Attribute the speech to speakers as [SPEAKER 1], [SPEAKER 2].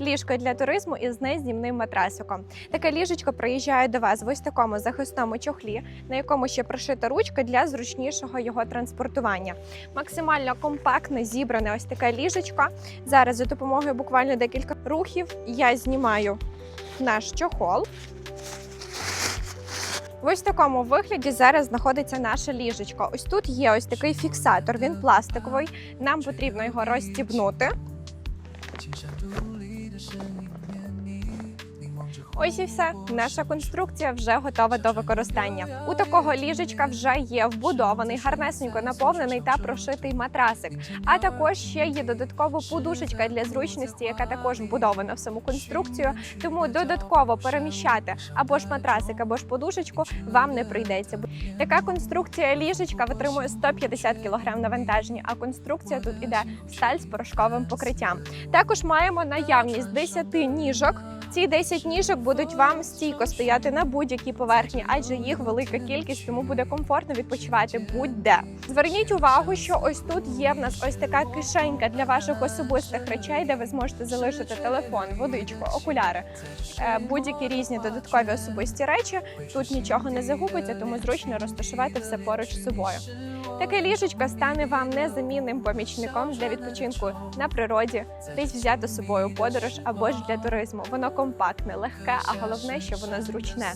[SPEAKER 1] Ліжко для туризму із незнімним матрасиком. Таке ліжечко приїжджає до вас в ось такому захисному чохлі, на якому ще прошита ручка для зручнішого його транспортування. Максимально компактне зібране ось таке ліжечко. Зараз за допомогою буквально декілька рухів я знімаю наш чохол. В ось такому вигляді зараз знаходиться наше ліжечко. Ось тут є ось такий фіксатор, він пластиковий. Нам потрібно його розстібнути. 声音念 Ось і все. Наша конструкція вже готова до використання. У такого ліжечка вже є вбудований, гарнесенько наповнений та прошитий матрасик. А також ще є додаткова подушечка для зручності, яка також вбудована в саму конструкцію. Тому додатково переміщати або ж матрасик, або ж подушечку вам не прийдеться. Така конструкція ліжечка витримує 150 кг навантаження, а конструкція тут іде сталь з порошковим покриттям. Також маємо наявність 10 ніжок. Ці 10 ніжок будуть вам стійко стояти на будь-якій поверхні, адже їх велика кількість, тому буде комфортно відпочивати будь-де. Зверніть увагу, що ось тут є в нас ось така кишенька для ваших особистих речей, де ви зможете залишити телефон, водичку, окуляри, е, будь-які різні додаткові особисті речі. Тут нічого не загубиться, тому зручно розташувати все поруч з собою. Таке ліжечко стане вам незамінним помічником для відпочинку на природі, десь взяти з собою подорож або ж для туризму. Воно компактне, легке, а головне, що воно зручне.